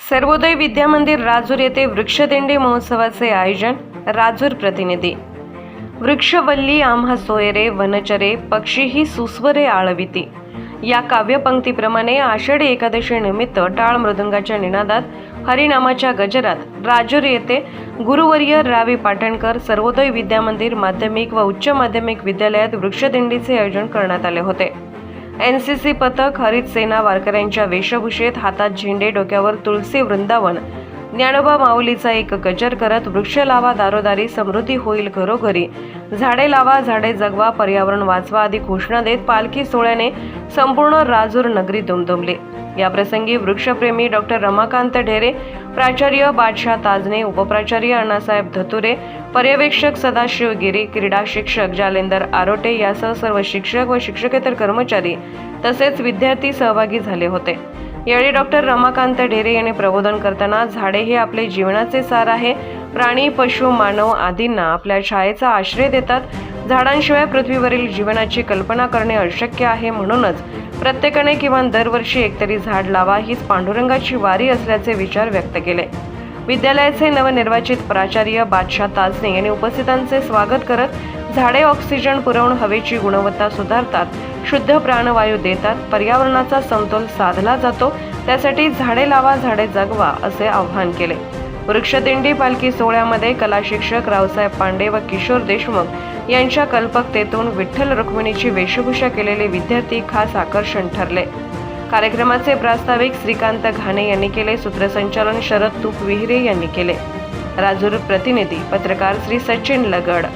सर्वोदय विद्या मंदिर राजूर येथे वृक्षदिंडी महोत्सवाचे आयोजन राजूर प्रतिनिधी. वृक्षवल्ली आम्हा सोयरे वनचरे पक्षीही सुस्वरे आळविती. या काव्यपंक्तीप्रमाणे आषाढी एकादशी निमित्त टाळ मृदंगाच्या निनादात हरिनामाच्या गजरात राजूर येथे गुरुवर्य रावी पाटणकर सर्वोदय विद्या मंदिर माध्यमिक व उच्च माध्यमिक विद्यालयात वृक्षदिंडीचे आयोजन करण्यात आले होते. एन सी सी पथक हरित सेना वारकऱ्यांच्या वेशभूषेत हातात झेंडे डोक्यावर तुळसी वृंदावन. ज्ञानोबा माऊलीचा एक गजर करत वृक्ष लावा दारोदारी समृद्धी होईल घरोघरी. झाडे लावा झाडे जगवा पर्यावरण वाचवा आदी घोषणा देत पालखी सोहळ्याने संपूर्ण राजूर नगरी दुमदुमली. याप्रसंगी वृक्षप्रेमी डॉक्टर रमाकांत ढेरे प्राचार्य बादशाह ताजने उपप्राचार्य अण्णासाहेब धतुरे पर्यवेक्षक सदाशिव गिरी क्रीडा शिक्षक जालेंदर आरोटे यासह सर्व शिक्षक व शिक्षकेतर कर्मचारी तसेच विद्यार्थी सहभागी झाले होते. यावेळी डॉक्टर रमाकांत ढेरे यांनी प्रबोधन करताना झाडे हे आपले जीवनाचे सार आहे. प्राणी पशु मानव आदींना आपल्या छायेचा आश्रय देतात. झाडांशिवाय पृथ्वीवरील जीवनाची कल्पना करणे अशक्य आहे म्हणूनच प्रत्येकाने किमान दरवर्षी एकतरी झाड लावा हीच पांडुरंगाची वारी असल्याचे विचार व्यक्त केले. विद्यालयाचे नवनिर्वाचित प्राचार्य बादशाह ताजने यांनी उपस्थितांचे स्वागत करत झाडे ऑक्सिजन पुरवून हवेची गुणवत्ता सुधारतात शुद्ध प्राणवायू देतात पर्यावरणाचा समतोल साधला जातो त्यासाठी झाडे लावा झाडे जगवा असे आवाहन केले. वृक्षदिंडी पालखी सोहळ्यामध्ये कला शिक्षक रावसाहेब पांडे व किशोर देशमुख यांच्या कल्पकतेतून विठ्ठल रुक्मिणीची वेशभूषा केलेले विद्यार्थी खास आकर्षण ठरले. कार्यक्रमाचे प्रास्ताविक श्रीकांत घाणे यांनी केले सूत्रसंचालन शरद तूप विहिरे यांनी केले. राजूर प्रतिनिधी पत्रकार श्री सचिन लगड.